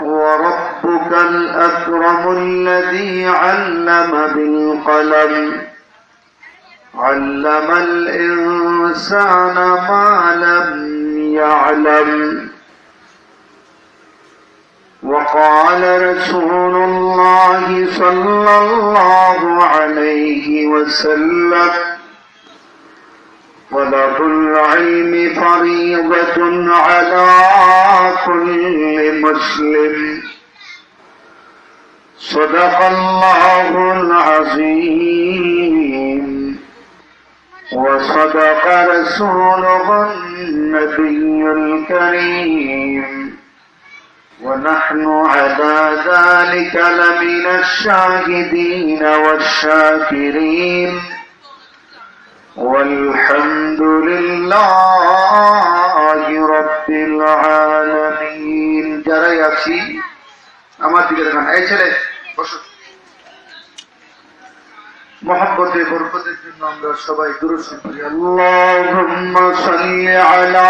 وربك الأكرم الذي علم بالقلم. علم الإنسان ما لم يعلم. وقال رسول الله صلى الله عليه وسلم طلب العلم فريضة على كل مسلم. صدق الله العظيم. وصدق رسوله النبي الكريم. ونحن على ذلك لمن الشاهدين والشاكرين والحمد لله رب العالمين যারাই আছি আমার দিকে দেখান এই ছেলে বসো মহব্বতে বরকতের জন্য আমরা সবাই দুরুদ করি আল্লাহুম্মা সাল্লি আলা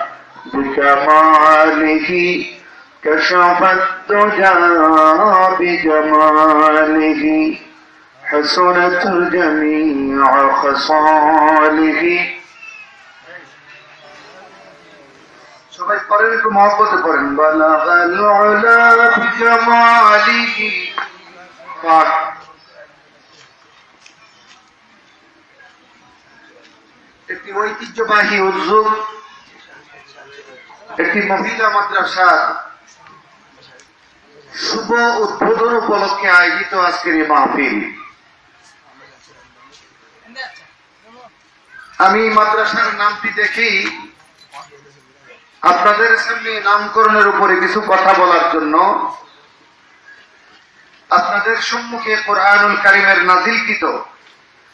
بكماله كشف الدجى بجماله حسنت جميع خصاله সবাই করেন একটু মহব্বতে করেন বালাগাল উলা বিজামালিহি পাক একটি ঐতিহ্যবাহী উদ্যোগ একটি মহিলা মাদ্রাসা শুভ উদ্বোধন উপলক্ষে আয়োজিত আজকের এই মাহফিল। আমি মাদ্রাসার নামটি দেখেই আপনাদের সামনে নামকরণের উপরে কিছু কথা বলার জন্য। আপনাদের সম্মুখে কোরআনুল কারিমের নাজিলকৃত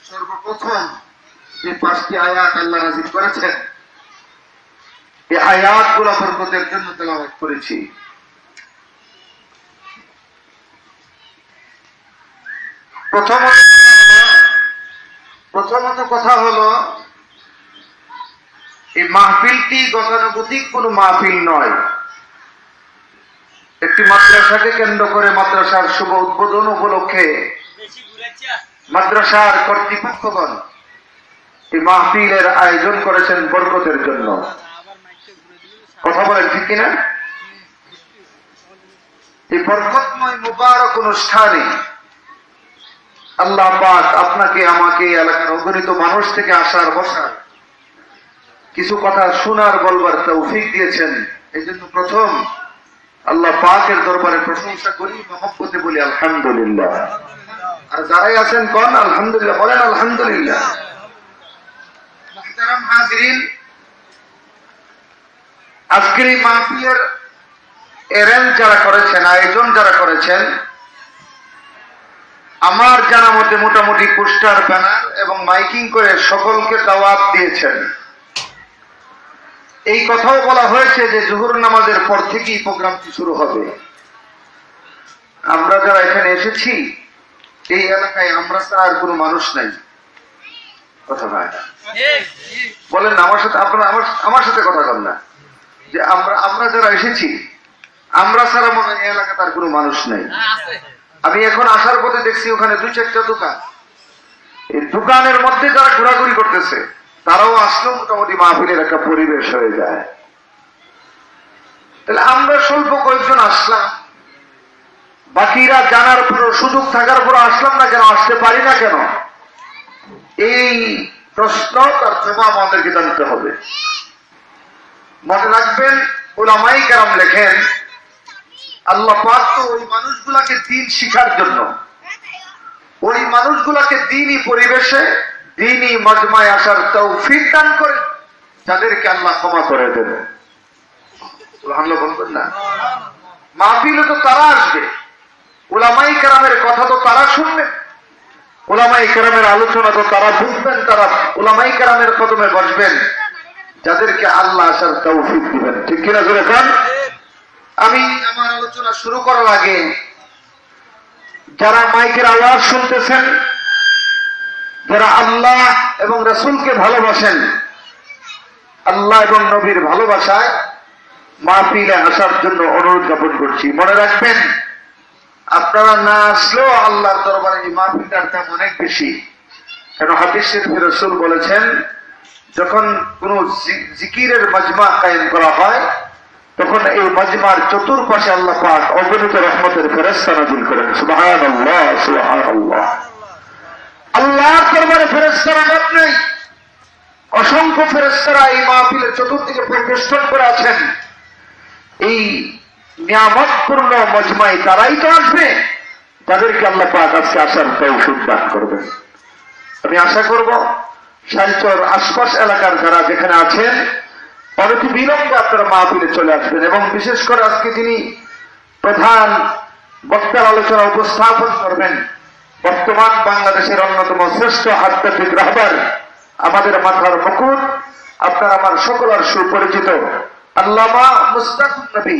সর্বপ্রথম যে পাঁচটি আয়াত আল্লাহ নাজিল করেছেন এই আয়াতগুলা বরকতের জন্য তেলাওয়াত করেছি। প্রথমত প্রথমত কথা হলো, এই মাহফিলটি গতানুগতিক কোনো মাহফিল নয়। একটি মাদ্রাসাকে কেন্দ্র করে মাদ্রাসার শুভ উদ্বোধন উপলক্ষে মাদ্রাসার কর্তৃপক্ষগণ এই মাহফিলের আয়োজন করেছেন বরকতের জন্য। কথা বলেন, ঠিক কিনা? এই বরকতময় মুবারক অনুষ্ঠানে আল্লাহ পাক আপনাকে, আমাকে এলাকার অগণিত মানুষ থেকে আসার বসার কিছু কথা শোনার, বলবার তৌফিক দিয়েছেন। এই জন্য প্রথম আল্লাহ পাকের দরবারে প্রশংসা করি, মহব্বতে বলি, আলহামদুলিল্লাহ। আর যারাই আছেন কন, আলহামদুলিল্লাহ, বলেন আলহামদুলিল্লাহ। আজকের এই মাহফিলের এরেঞ্জ যারা করেছেন, আয়োজন যারা করেছেন, আমার জানা মতে মোটামুটি পোস্টার, ব্যানার এবং মাইকিং করে সকলকে দাওয়াত দিয়েছেন। এই কথাও বলা হয়েছে যে জোহর নামাজের পর থেকেই প্রোগ্রামটি শুরু হবে। আমরা যারা এখানে এসেছি, এই এলাকায় আমরা আর কোনো মানুষ নাই। কথা বলেন, আমার সাথে আপনারা, আমার আমার সাথে কথা বল না। যে আমরা আমরা যারা এসেছি আমরা ছাড়া মনে হয় এই এলাকাতে আর কোনো মানুষ নেই। আমি এখন আসার পথে দেখছি ওখানে দু চারটা দোকান। এই দোকানের মধ্যে যারা ঘোরাঘুরি করতেছে তারাও আসলেও মোটামুটি মাহফিলের একটা পরিবেশ হয়ে যায়। তাহলে আমরা স্বল্প কয়েকজন আসলাম। বাকিরা জানার পরও সুযোগ থাকার পর আসলাম না কেন আসতে পারি না কেন? এই প্রশ্ন তার জমা আমাদেরকে জানতে হবে। মনে রাখবেন, ওলামাই কারাম লেখেন, আল্লাহ পাক ওই মানুষগুলাকে দিন শিখার জন্য। ওই মানুষগুলাকে দিনই পরিবেশে, দিনই মজমায় আসার তৌফিক দান করেন, যাদেরকে আল্লাহ ক্ষমা করে দেবে না? মাহফিলে তো তারা আসবে। ওলামাই কারামের কথা তো তারা শুনবেন। ওলামাই কারামের আলোচনা তো তারা বুঝবেন, তারা ওলামাই কারামের কদমে বসবেন। যাদেরকে আল্লাহ আসার তৌফিক দিবেন। ঠিক কিনা খান আমি আমার আলোচনা শুরু করার আগে যারা মাইকের আওয়াজ শুনতেছেন, যারা আল্লাহ এবং রসুলকে ভালোবাসেন, আল্লাহ এবং নবীর ভালোবাসায় মা মাহফিলে আসার জন্য অনুরোধ জ্ঞাপন করছি। মনে রাখবেন, আপনারা না আসলেও আল্লাহর দরবারে এই মাহফিলটার দাম অনেক বেশি। কেন হাদিস রসুল বলেছেন যখন কোন জিকিরের মাজমা কায়েম করা হয়, তখন এই মজমার চতুর্পাশে আল্লাহ পাক অগণিত রহমতের ফেরস্তা নাজিল করেন। সুবাহান আল্লাহ সুবাহান আল্লাহ আল্লাহর দরবারে ফেরেস্তার অভাব নেই। অসংখ্য ফেরেস্তারা এই মাহফিলের চতুর্দিকে পরিবেষ্টন করে আছেন। এই নিয়ামতপূর্ণ মজমাই তারাই তো আসবে, তাদেরকে আল্লাহ পাক আজকে আসার তৌফিক দান করবেন। আমি আশা করব শিলচর আশপাশ এলাকার যারা যেখানে আছেন অনতি বিলম্বে আপনারা মাহফিলে চলে আসবেন এবং বিশেষ করে আজকে তিনি প্রধান বক্তার আলোচনা উপস্থাপন করবেন, বর্তমান বাংলাদেশের অন্যতম শ্রেষ্ঠ আধ্যাত্মিক রাহবার আমাদের মাথার মুকুট, আপনার আমার সকলের সুপরিচিত আল্লামা মুস্তাকুম নবী,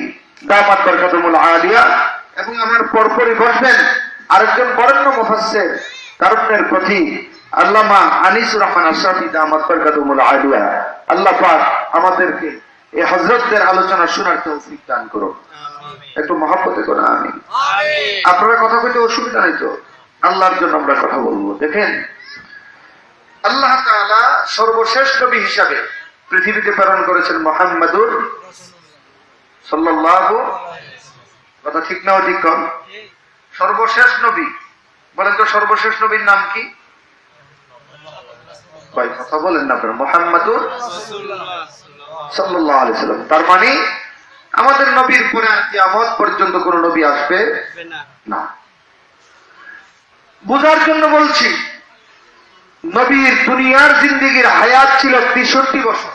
দামাত বরকাতুল আলিয়া, এবং আমার পরপরই বসবেন আরেকজন বরেণ্য মুফাসসির কারণের প্রতি আল্লামা আনিসুর রহমান আশরাফি দামাত বরকাতুল আলিয়া। আল্লাহ পাক আমাদেরকে এই হযরতদের আলোচনা শোনার তৌফিক দান করুন। একটু মহাব্বতে করো আমি আপনারা কথা কইতে অসুবিধা নেই তো? আল্লাহর জন্য আমরা কথা বলব। দেখেন আল্লাহ তাআলা সর্বশেষ নবী হিসাবে পৃথিবীতে প্রেরণ করেছেন মোহাম্মদুর সাল্লাল্লাহু কথা ঠিক না ঠিক কন সর্বশেষ নবী বলেন তো সর্বশেষ নবীর নাম কি? ভাই কথা বলেন না আপনারা? মোহাম্মদুর সাল্লাল্লাহু আলাইহি সাল্লাম। তার মানে আমাদের নবীর পরে আর কিয়ামত পর্যন্ত কোন নবী আসবে না। বোঝার জন্য বলছি নবীর দুনিয়ার জিন্দিগির হায়াত ছিল তেষট্টি বছর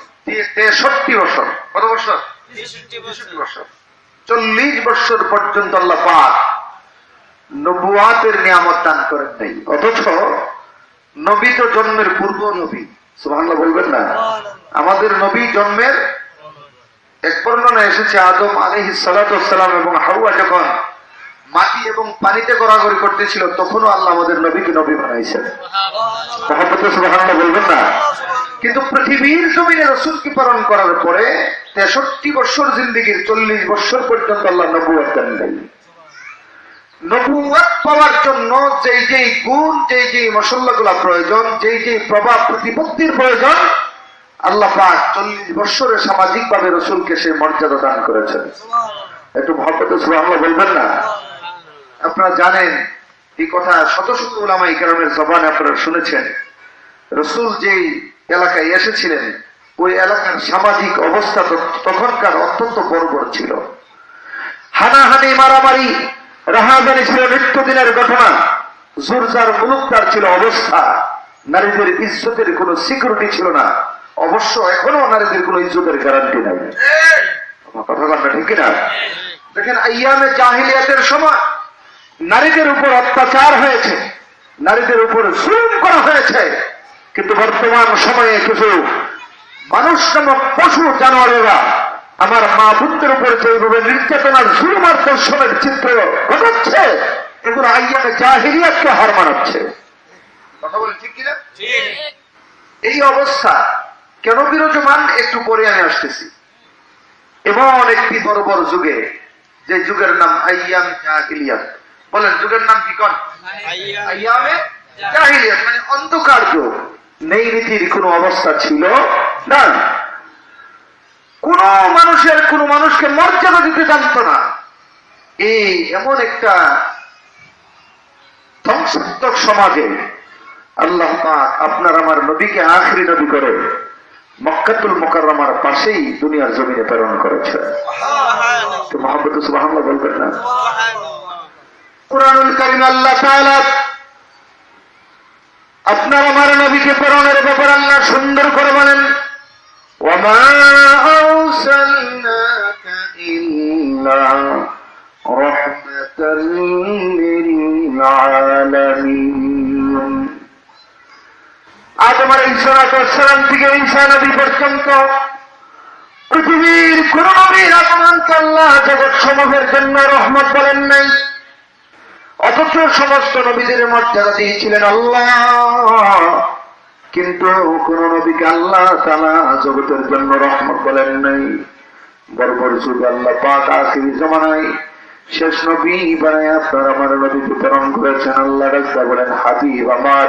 তেষট্টি বছর। কত বছর। তেষট্টি বছর। চল্লিশ বছর পর্যন্ত আল্লাহ পাক নবুয়াতের নিয়ামত দান করেন নাই। অথচ নবী তো জন্মের পূর্ব নবী। সুবহানাল্লাহ বলবেন না। আমাদের নবী জন্মের এক বর্ণনা এসেছে আদম আলহি সালাম এবং হাওয়া যখন মাটি এবং পানিতে গড়াগড়ি করতেছিল তখনও আল্লাহ আমাদের নবীকে নবী বানাইছেন সুবহানাল্লাহ। বলবেন না? কিন্তু পৃথিবীর জমিনে রসুলকে পালন করার পরে তেষট্টি বছর জিন্দিগির চল্লিশ বছর পর্যন্ত আল্লাহ নবুয়াত দেন নাই। পাওয়ার জন্য যেই যেই গুণ, যেই যেই মশল্লাগুলা প্রয়োজন, যেই যেই প্রভাব প্রতিপত্তির প্রয়োজন, আল্লাহ পাক চল্লিশ বৎসরে সামাজিক ভাবে রসুলকে সে মর্যাদা দান করেছেন। একটু মহব্বতে সুবহানাল্লাহ বলবেন না? আপনারা জানেন, এই কথা শত শত ওলামাই কেরামের জবান আপনারা শুনেছেন। রসুল যেই এলাকায় এসেছিলেন, ওই এলাকার সামাজিক অবস্থা তখনকার অত্যন্ত বর্বর ছিল। হানাহানি, মারামারি রাহাজানি ছিল নিত্যদিনের ঘটনা। জোরজার মুলুকদার ছিল অবস্থা। নারীদের ইজ্জতের কোনো সিকিউরিটি ছিল না। অবশ্য এখনও নারীদের কোনো ইজ্জতের গ্যারান্টি নাই। ঠিক কিনা? দেখেন, আইয়ামে জাহিলিয়াতের সময় নারীদের উপর অত্যাচার হয়েছে। নারীদের উপর জুলুম করা হয়েছে। কিন্তু বর্তমান সময়ে কিছু মানুষ নামক পশু জানোয়ারেরা আমার মা বুদ্ধের উপর যেভাবে নির্যাতনার জুলুমার দর্শনের চিত্র ঘটাচ্ছে এগুলো আইয়ামে জাহিলিয়াতকে হার মানাচ্ছে। কথা বলেন ঠিক কিনা? এই অবস্থা কেন বিরাজমান? একটু পরে আমি আসতেছি। এমন একটি বড় বড় যুগে যে যুগের নাম আইয়াম জাহিলিয়াত। বলেন যুগের নাম কি কন? আইয়ামে জাহিলিয়াত মানে অন্ধকার যুগ। নেই রীতির কোনো অবস্থা ছিল না। কোন মানুষের, কোন মানুষকে মর্যাদা দিতে জানত না। এই এমন একটা ধ্বংসাত্মক সমাজে আল্লাহ আপনার আমার নবীকে আখরি নবী করে মক্কাতুল মোকাররমার পাশেই দুনিয়ার জমিনে প্রেরণ করেছে। তো মোহাম্মদ সুবহানাল্লাহ বলবেন না? কোরআনুল কারিম আল্লাহ আপনার আমার নবীকে প্রেরণের ব্যাপার আল্লাহ সুন্দর করে বলেন আরসালনাকা ইল্লা রাহমাতাল লিল আলামিন আদম আলাইহিসসালাম থেকে ঈসা নবী পর্যন্ত পৃথিবীর কোন নবীর আগমনকে আল্লাহ জগৎ সমূহের জন্য রহমত বলেন নাই। অথচ সমস্ত নবীদের মর্যাদা দিয়েছিলেন আল্লাহ। কিন্তু কোন নবীকে আল্লাহ তালা জগতের জন্য রহমত বলেন নাই। বরবর যুগ আল্লাহ পাক আখির জমানায় শেষ নবী বানায় আপনার আমার নবীকে প্রেরণ করেছেন। আল্লাহ রাজা বলেন, হাবিব আমার,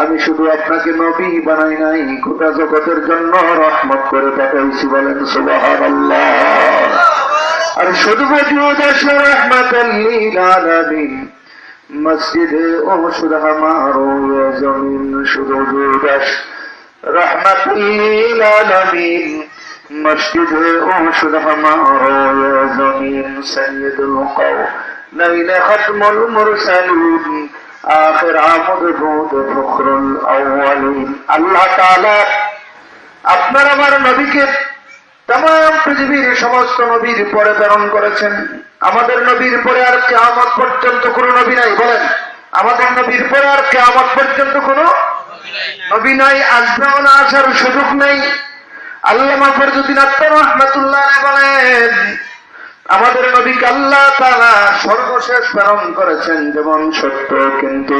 আমি শুধু আপনাকে নবী বানাই নাই, গোটা জগতের জন্য রহমত করে পাঠাইছি বলেন সুবাহান আর শুধু রহমাতাল আলামিন। মসজিদে ও শুধু আমারও এ জমিন শুধু জুদাস রহমাতাল লিল আলামিন মসজিদে ও শুধু আমারও এ জমিন সৈয়দুল قومين ختم المرسلين آخر عمد بود فخر الأولين আল্লাহ তাআলা আপনার আমার নবীকে তাম পৃথিবীর সমস্ত নবীর পরে প্রেরণ করেছেন। আমাদের নবীর পরে আর কে কেয়ামত পর্যন্ত কোনো নবী নাই, বলেন। আমাদের নবীর পরে আর কে কেয়ামত পর্যন্ত কোনো নবী নাই, আসবেও না, আসার সুযোগ নাই। আল্লাহ ফরজুদ্দিন আত্মা রহমাতুল্লাহ বলেন আমাদের নবীকে আল্লাহ তারা সর্বশেষ প্রেরণ করেছেন যেমন সত্য, কিন্তু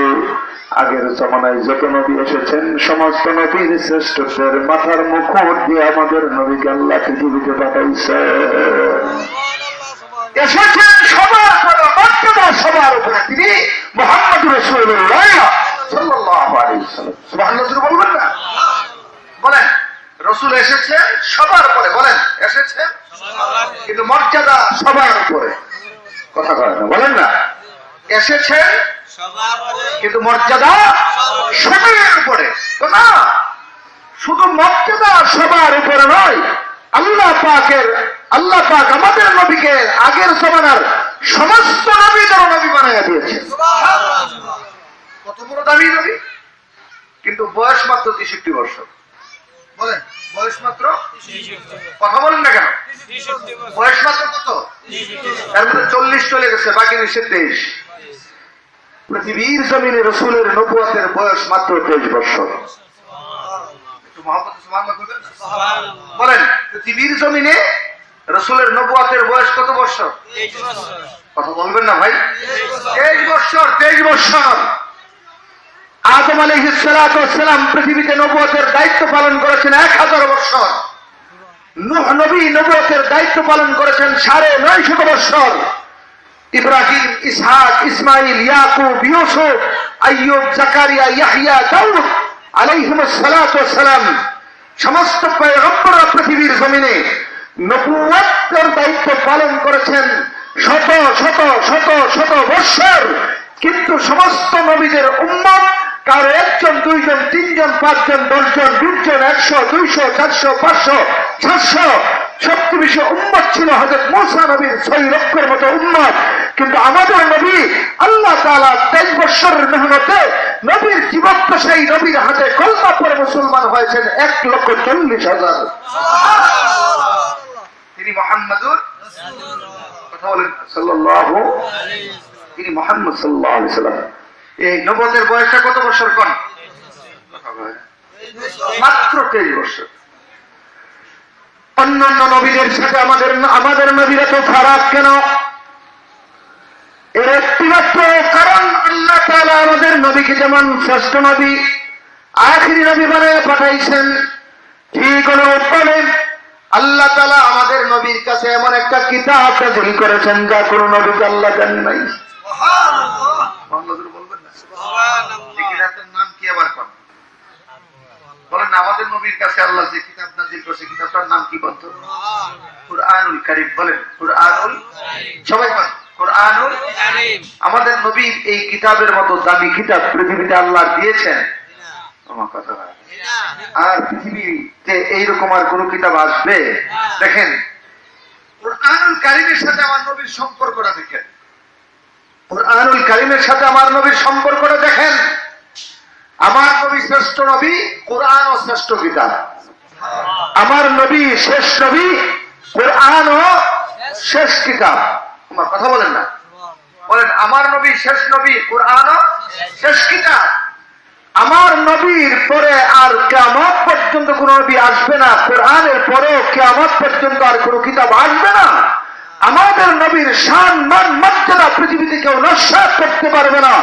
আগের জমানায় যত নবী এসেছেন, সমস্ত নবীর শ্রেষ্ঠত্বের মাথার মুকুট দিয়ে আমাদের নবীকে আল্লাহ পৃথিবীতে পাঠাইছে। এসেছেন সবার সবার উপরে তিনি মোহাম্মদ রসুল্লাহ বলবেন না? বলেন। রসুল এসেছেন সবার পরে বলেন এসেছেন কিন্তু মর্যাদা সবার উপরে। কথা কয় না বলেন না। এসেছেন কিন্তু মর্যাদা সবার উপরে। তো না শুধু মর্যাদা সবার উপরে নয় আল্লাহ পাকের আল্লাহ পাক আমাদের নবীকে আগের জমানার সমস্ত নবীদের নবী বানাইয়া দিয়েছে কত বড় দামি নবী? কিন্তু বয়স মাত্র তেষট্টি বছর। বলেন, বয়স মাত্র? কথা বলেন না কেন? বয়স মাত্র কত? মধ্যে চল্লিশ চলে গেছে, বাকি নিষেধ পৃথিবীর জমিনে রসুলের নবুয়াতের বয়স মাত্র তেইশ বছর? বলেন পৃথিবীর জমিনে রসুলের নবুয়াতের বয়স কত বছর? কথা বলবেন না ভাই? তেইশ বছর তেইশ বছর। আদম আলহিসাম পৃথিবীতে নবুয়তের দায়িত্ব পালন করেছেন এক হাজার নূহ নবী নবুয়তের দায়িত্ব পালন করেছেন সাড়ে নয় শত বছর ইব্রাহিম, ইসহাক, ইসমাইল, ইয়াকুব, ইউসুফ, আইয়ুব, জাকারিয়া ইয়াহিয়া দাউদ আলাইহিম সালাম সমস্ত পয়গম্বররা পৃথিবীর জমিনে নবুয়তের দায়িত্ব পালন করেছেন শত শত শত শত বৎসর। কিন্তু সমস্ত নবীদের উম্মত কারও একজন, দুইজন, তিনজন, পাঁচজন, দশজন বিশজন একশো, দুইশো, চারশো, পাঁচশো সাতশো সবচেয়ে বেশি উম্মত ছিল হজরত মৌসা নবীর ছয় লক্ষের মতো উম্মত। কিন্তু আমাদের নবী আল্লাহ তালা তেইশ বৎসরের মেহনতে নবীর জীবদ্দশাই নবীর হাতে কলমা পরে মুসলমান হয়েছেন এক লক্ষ চল্লিশ হাজার। তিনি মোহাম্মদুর কথা বলেন সাল্লাহ তিনি মোহাম্মদ সাল্লাহ সাল্লাম এই নবতের বয়সটা কত বছর কন? মাত্র তেইশ বছর। অন্যান্য নবীদের সাথে আমাদের আমাদের নবীরা তো খারাপ কেন? এর একটিমাত্র কারণ আল্লাহ তাআলা আমাদের নবীকে যেমন শ্রেষ্ঠ নবী আখিরি নবী বানায় পাঠাইছেন ঠিক অনুরূপভাবে আল্লাহ তালা আমাদের নবীর কাছে এমন একটা কিতাব নাযিল করেছেন যা কোন নবীকে আল্লাহ দেন নাই বাংলাদেশ বলবেন না এই কিতাবটার নাম কি আবার কোন? বলেন আমাদের নবীর কাছে আল্লাহ যে কিতাব নাজিল করছে কিতাবটার নাম কি বলতো? কুরআনুল কারীম। বলেন কুরআনুল সবাই বলেন কুরআনুল আমাদের নবীর এই কিতাবের মতো দামি কিতাব পৃথিবীতে আল্লাহ দিয়েছেন? আমার কথা না। আর পৃথিবীতে এইরকম আর কোন কিতাব আসবে? দেখেন কুরআনুল কারিমের সাথে আমার নবীর সম্পর্কটা দেখেন। কুরআনুল কারিমের সাথে আমার নবীর সম্পর্কটা দেখেন। আমার নবী শ্রেষ্ঠ নবী কোরআন ও শ্রেষ্ঠ কিতাব আমার নবী শেষ নবী কোরআন ও শেষ কিতাব। আমার কথা বলেন না। বলেন, আমার নবী শেষ নবী কোরআন ও শেষ কিতাব। আমার নবীর পরে আর কেমন পর্যন্ত কোন নবী আসবে না। কোরআনের পরেও কেমন পর্যন্ত আর কোন কিতাব আসবে না। আমাদের নবীর শান মান মর্যাদা পৃথিবীতে কেউ নস্বাত করতে পারবে না।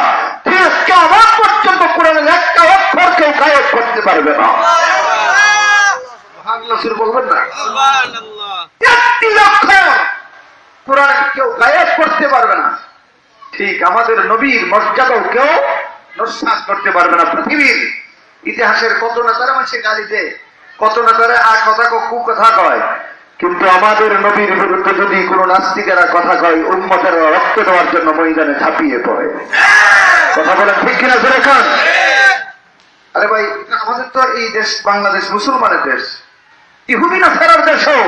কেমন পর্যন্ত কোরআনের একটা অক্ষর কেউ গায়ব করতে পারবে না। বলবেন না? একটি অক্ষর কোরআন কেউ গায়েব করতে পারবে না। ঠিক আমাদের নবীর মর্যাদাও কেউ নস্বাত করতে পারবে না। পৃথিবীর ইতিহাসের কত নেতারা মানুষের গালি দেয় কত নেতারা আর কথা কু কথা কয় কিন্তু আমাদের নবীর বিরুদ্ধে যদি কোন নাস্তিকেরা কথা কয় উন্মতেরা রক্ত দেওয়ার জন্য ময়দানে ঝাঁপিয়ে পড়ে। কথা বলেন ঠিক কিনা ফেরে খান? আরে ভাই, আমাদের তো এই দেশ বাংলাদেশ মুসলমানের দেশ। ইহুদি না ফেরার দেশও?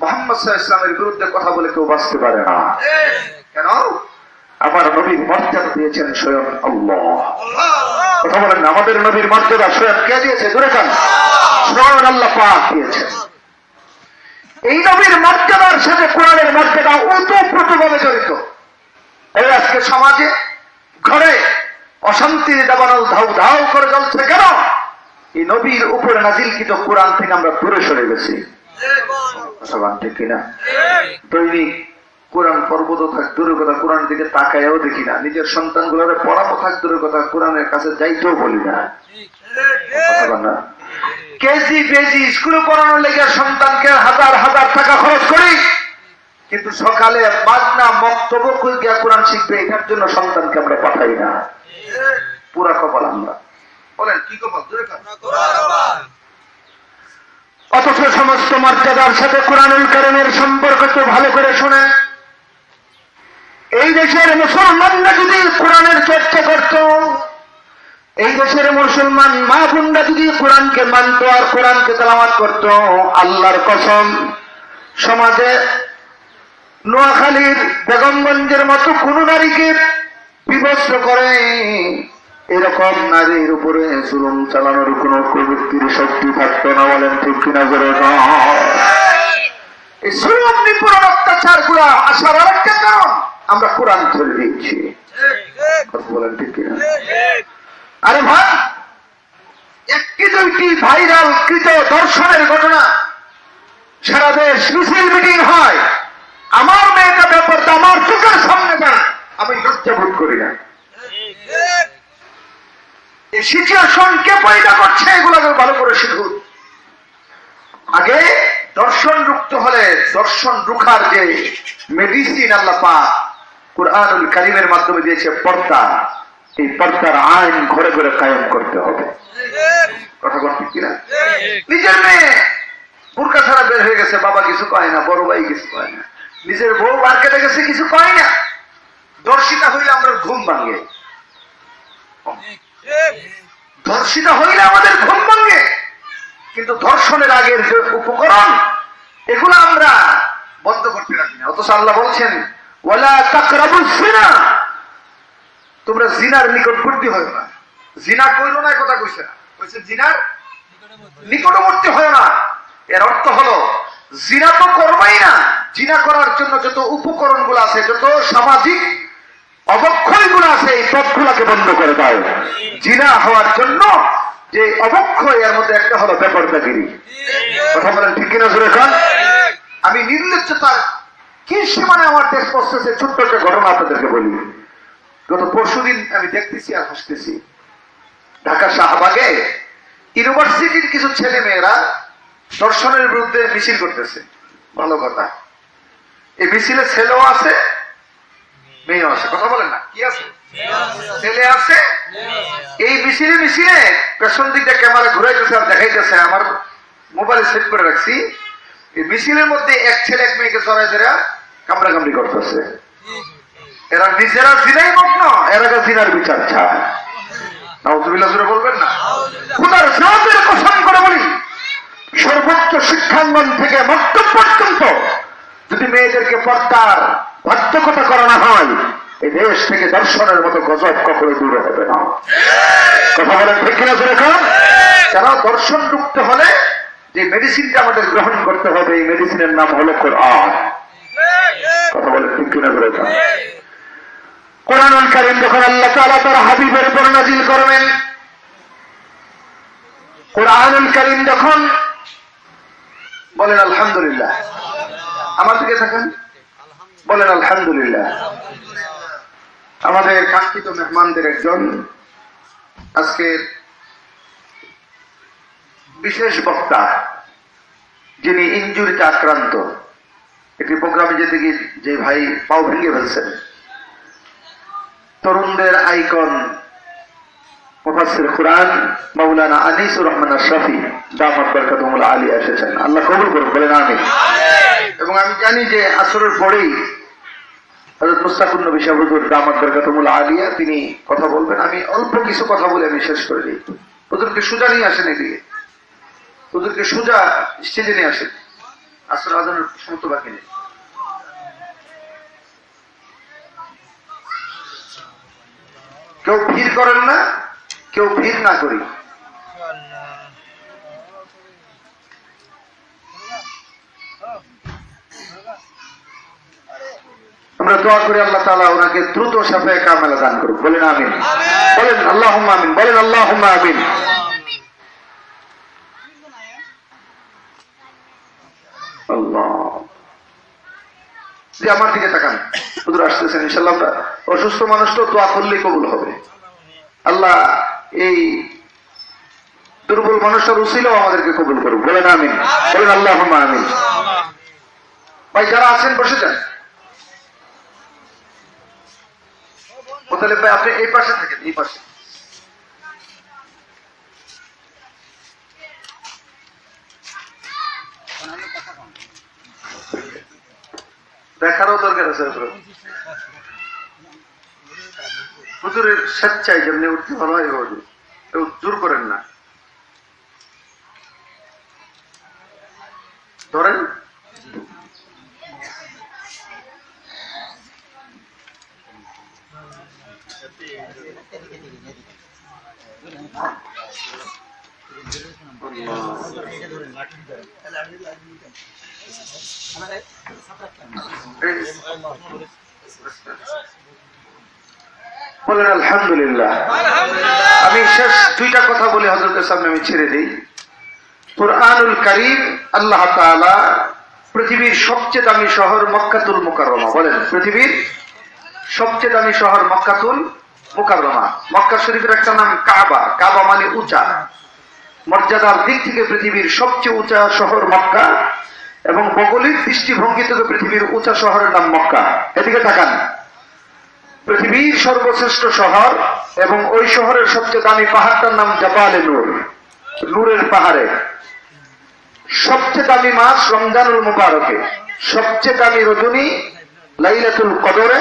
মোহাম্মদ সাল্লাল্লাহু ইসলামের বিরুদ্ধে কথা বলে কেউ বাঁচতে পারে না। কেন? আমার নবীর মর্যাদা দিয়েছেন স্বয়ং আল্লাহ। কথা বলেন, আমাদের নবীর মর্যাদা স্বয়ং কে দিয়েছে? দূরে খান। স্বয়ং আল্লাহ পাক দিয়েছেন। এই নবীর মর্যাদার সাথে কোরআনের মর্যাদা ওতপ্রোতভাবে জড়িত। এই আজকে সমাজে ঘরে অশান্তির দাবানল ধাউ ধাউ করে জ্বলছে কেন? এই নবীর উপরে নাজিলকৃত কোরআন থেকে আমরা দূরে সরে গেছি। ঠিক কিনা? দৈনিক কোরআন পর্বত থাক দূরের কথা কোরআন দিকে তাকায়ও দেখি না। নিজের সন্তানগুলোরে পড়াবো থাক দূরের কথা কোরআনের কাছে যাইতেও বলি না? কেজি পেজি স্কুলে পড়ানোর লেগে সন্তানকে হাজার হাজার টাকা খরচ করি কিন্তু সকালে বাজনা, বক্তব্য কই গিয়া কোরআন শিখবে, এটার জন্য সন্তানকে আমরা পাঠাই না। পুরা কপাল আমরা। অথচ সমস্ত মর্যাদার সাথে কোরআনুল কারিমের সম্পর্ক তো ভালো করে শুনে। এই দেশের মুসলমানরা যদি কোরআনের চর্চা করত এই দেশের মুসলমান মা বোনরা যদি কোরআনকে মানত আর কোরআনকে তেলামাত করত আল্লাহর কসম সমাজে নোয়াখালীর বেগমগঞ্জের মতো কোন নারীকে বিভস্ত করে এরকম নারীর উপরে জুলুম চালানোর কোন প্রবৃত্তির শক্তি থাকতো না বলেন ঠিক কিনা করে এই জুলুম নিপুণ অত্যাচারগুলা আসার আরেকটা কারণ আমরা কোরআন ধরে দিয়েছি বলেন ঠিক কিনা? আরে ভাই একটি দুইটি ভাইরাল কৃত দর্শনের ঘটনা? সারা দেশ মিছিল মিটিং হয়। আমার মেয়েটা ব্যাপারটা আমার চোখের সামনে যায় আমি লজ্জা বোধ করি না। সিচুয়েশন কে পয়দা করছে এগুলোকে ভালো করে শিখুন। আগে দর্শন রুখতে হলে দর্শন রুখার যে মেডিসিন আল্লাহ পাক, কোরআনুল কারিমের মাধ্যমে দিয়েছে পর্দা। এই পর্দার আইন ঘরে ঘরে কায়েম করতে হবে। কথা বলতে কিনা নিজের মেয়ে বুরকা ছাড়া বের হয়ে গেছে, বাবা কিছু কয় না, বড় ভাই কিছু কয় না। নিজের বউ মার্কেটে গেছে, কিছু কয় না। দর্শিতা হইলে আমরা ঘুম ভাঙে। ধর্ষিতা হইলে আমাদের ঘুম ভাঙে। কিন্তু ধর্ষণের আগের যে উপকরণ, এগুলো আমরা বন্ধ করতে রাখি না। অথচ আল্লাহ বলছেন, ওয়ালা তাকরাবু জিনা তোমরা জিনার নিকটবর্তী হয় না। জিনা কইল না কথা কইছে না। কইছে, জিনার নিকটবর্তী হয় না। এর অর্থ হলো, জিনা তো করবাই না। জিনা করার জন্য যত উপকরণগুলো আছে, যত সামাজিক অবক্ষয়গুলো আছে, এই পথগুলাকে বন্ধ করে দাও। জিনা হওয়ার জন্য যে অবক্ষয়, এর মধ্যে একটা হলো বেপরদাগিরি। কথা বলেন ঠিক কিনা জোরে খান আমি নির্লজ্জতার কি সীমানে আমার দেশ পড়তেছে ছোট্ট একটা ঘটনা আপনাদেরকে বলি। গত পরশুদিন আমি দেখতেছি আর হাসতেছি। ঢাকা শাহবাগে ইউনিভার্সিটির কিছু ছেলে মেয়েরা দর্শনের বিরুদ্ধে মিছিল করতেছে। ভালো কথা। এই মিছিলে ছেলেও আছে, মেয়েও আছে। কথা বলেন না, কি আছে? ছেলে আছে? এই মিছিলে মিছিলে পেছন দিকটা ক্যামেরা ঘুরাইতেছে আর দেখাইতেছে। আমার মোবাইলে সেট করে রাখছি। এই মিছিলের মধ্যে এক ছেলে এক মেয়েকে চড়াই ধরে কামড়া কামড়ি করতেছে। এরা নিজেরা জিনাই মগ্ন এরা জিনার বিচার চায়। নাউজুবিল্লাহ জুড়ে বলবেন না? খুদার জাতের কসম করে বলি সর্বোচ্চ শিক্ষাঙ্গন থেকে মক্তব পর্যন্ত যদি মেয়েদেরকে পর্দার বাধ্যকতা করানো হয় এই দেশ থেকে দর্শনের মতো গজব কখনো দূরে হবে না। কথা বলেন ঠিক কিনা যেরকম কেন? দর্শন ঢুকতে হলে যে মেডিসিনটা আমাদের গ্রহণ করতে হবে এই মেডিসিনের নাম হলো কোরআন। কথা বলেন ঠিক কিনা কোরআনুল কারিম যখন আল্লাহ তাআলা তার হাবিবের উপর নাজিল করবেন, কোরআনুল কারিম যখন বলেন, আলহামদুলিল্লাহ। আমার দিকে থাকেন বলেন, আলহামদুলিল্লাহ। আমাদের কাঙ্ক্ষিত মেহমানদের একজন আজকের বিশেষ বক্তা, যিনি ইঞ্জুরিতে আক্রান্ত। একটি প্রোগ্রামে যেতে গিয়ে যে ভাই পাও ভেঙে ফেলছেন। তরুণদের আইকন। মুফাসসির কোরআন মাওলানা আনিসুর রহমান আশরাফি দামাত বরকাতুল আলী এসেছেন। আল্লাহ কবুল করুন বলেন আমিন। এবং আমি জানি যে আসরের পরেই হযরত মুস্তাকুর নবী সাহেব দামাত বরকাতুল আলিয়া তিনি কথা বলবেন। আমি অল্প কিছু কথা বলে আমি শেষ করে দিই। হুজুরকে সুজা নিয়ে আসেন এদিকে ওদেরকে সুজা স্টেজে নিয়ে আসেন। আসর আজানের সমস্ত বাকি নেই কেউ ভিড় করেন না কেউ ভিড় না করি। আমরা দোয়া করি আল্লাহ তাআলা ওনাকে দ্রুত সাফে কামেলা দান করুন বলেন আমিন। বলেন আল্লাহ আমিন। বলেন আল্লাহ আমিন। আল্লাহ। আমার দিকে তাকান। হুজুর আসতেছেন ইনশাল্লাহ অসুস্থ মানুষ তো দোয়া করলেই কবুল হবে। আল্লাহ এই দুর্বল মানুষের উচিলেও আমাদেরকে কবুল করুন বলেন আমিন। বলেন আল্লাহ আমিন। ভাই, যারা আছেন, বসে যান। দেখারও দরকার আছে। হুজুরের স্বেচ্ছায় যেমনি উঠতে ভালো হয় হুজুর কেউ জোর করেন না। ধরেন এই- বলেন আলহামদুলিল্লাহ। আমি শেষ দুইটা কথা বলে হজরতের সামনে আমি ছেড়ে দিই। কোরআনুল করিম আল্লাহ তাআলা পৃথিবীর সবচেয়ে দামি শহর মক্কাতুল মুকাররমা। বলেন পৃথিবীর সবচেয়ে দামি শহর মক্কাতুল মুকাররমা। মক্কা শরীফের একটা নাম কাবা। কাবা মানে উঁচা। মর্যাদার দিক থেকে পৃথিবীর সবচেয়ে উঁচা শহর মক্কা এবং ভৌগোলিক দৃষ্টিভঙ্গি থেকে পৃথিবীর উঁচা শহরের নাম মক্কা। এদিকে তাকান। পৃথিবীর সর্বশ্রেষ্ঠ শহর এবং ওই শহরের সবচেয়ে দামি পাহাড়টার নাম জাপালে নূর, নূরের পাহাড়ে। সবচেয়ে দামি মাস রমজানুল মুবারকে, সবচেয়ে দামি রজনী লাইলাতুল কদরে,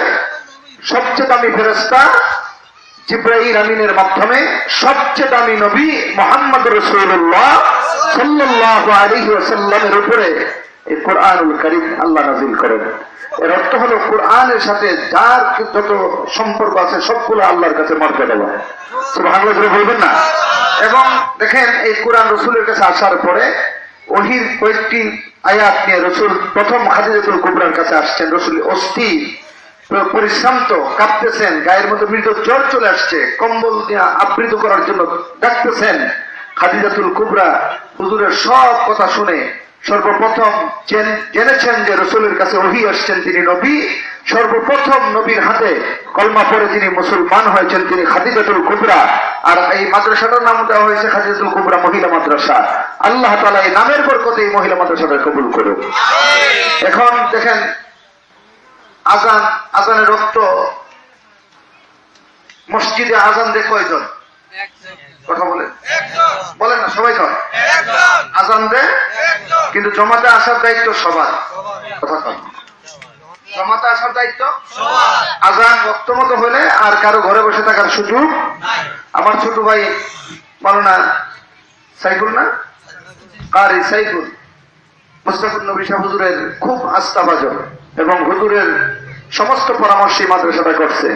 সবচেয়ে দামি ফেরস্তা জিব্রাইল আমিনের মাধ্যমে, সবচেয়ে দামি নবী মোহাম্মদ রসুল্লাহ সাল্লাহ আলহি ওসাল্লামের উপরে এই কোরআনুল করিম আল্লাহ নাজিল করেন। এর অর্থ হলো কোরআনের সাথে যার যত সম্পর্ক আছে সবগুলো আল্লাহর কাছে মর্যাদা দেওয়া। বাংলা করে বলবেন না? এবং দেখেন এই কোরআন রসুলের কাছে আসার পরে ওহির কয়েকটি আয়াত নিয়ে রসুল প্রথম খাদিজাতুল কুবরার কাছে আসছেন। রসুল অস্থি পরিশ্রান্ত, কাঁপতেছেন, গায়ের মধ্যে মৃত জ্বর চলে আসছে, কম্বল দিয়ে আবৃত করার জন্য ডাকতেছেন। খাদিজাতুল কুবরা হুজুরের সব কথা শুনে সর্বপ্রথম জেনেছেন যে রসুলের কাছে ওহি আসছেন তিনি নবী। সর্বপ্রথম নবীর হাতে কলমা পরে তিনি মুসলমান হয়েছেন, তিনি খাদিজাতুল কুবরা। আর এই মাদ্রাসাটার নাম দেওয়া হয়েছে খাদিজাতুল কুবরা মহিলা মাদ্রাসা। আল্লাহ তালা এই নামের বরকতে এই মহিলা মাদ্রাসাটা কবুল করুন এখন দেখেন, আজান, আজানের রক্ত। মসজিদে আজান দেয় কয়জন? কথা বলে। বলেন না সবাই কর আজান দেয় কিন্তু জমাতে আসার দায়িত্ব সবার। কথা কন। জমাতে আসার দায়িত্ব আজান বক্ত মতো হলে আর কারও ঘরে বসে থাকার সুযোগ আমার ছোট ভাই বলো না সাইফুল না? কারি সাইফুল। মুস্তাফুল নবী শাহ হুজুরের খুব আস্থাভাজন এবং হুজুরের সমস্ত পরামর্শে মাদ্রাসাটা করছে।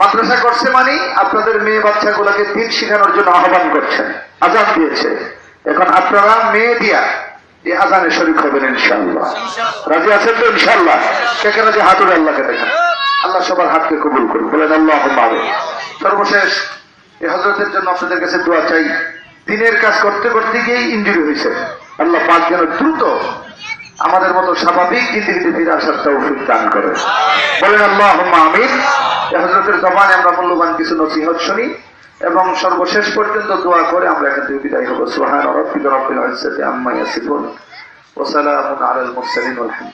মাদ্রাসা করছে মানে আপনাদের মেয়ে বাচ্চাগুলোকে দিন শেখানোর জন্য আহ্বান করছেন আজান দিয়েছে। এখন আপনারা মেয়ে দিয়া আজানে হবেন ইনশাল্লাহ রাজি আছেন তো ইনশাল্লাহ সেখানে যে হাতুর আল্লাহকে দেখেন। আল্লাহ সবার হাতকে কবুল করুন বলেন আল্লাহ সর্বশেষ, এই হজরতের জন্য আপনাদের কাছে দোয়া চাই। দিনের কাজ করতে করতে গিয়েই ইঞ্জুরি হয়েছে। আল্লাহ পাক যেন দ্রুত আমাদের মতো স্বাভাবিক জিন্দিগিতে ফিরে আসার তৌফিক দান করে। বলেন আল্লাহ আমিন। হজরতের জবানে আমরা মূল্যবান কিছু নসিহত শুনি এবং সর্বশেষ পর্যন্ত দোয়া করে আমরা এখান থেকে বিদায় হব। সোহান রব্বিল ইজ্জাতি আম্মা ইয়াসিফুন। ওয়া আলাল মুরসালিন।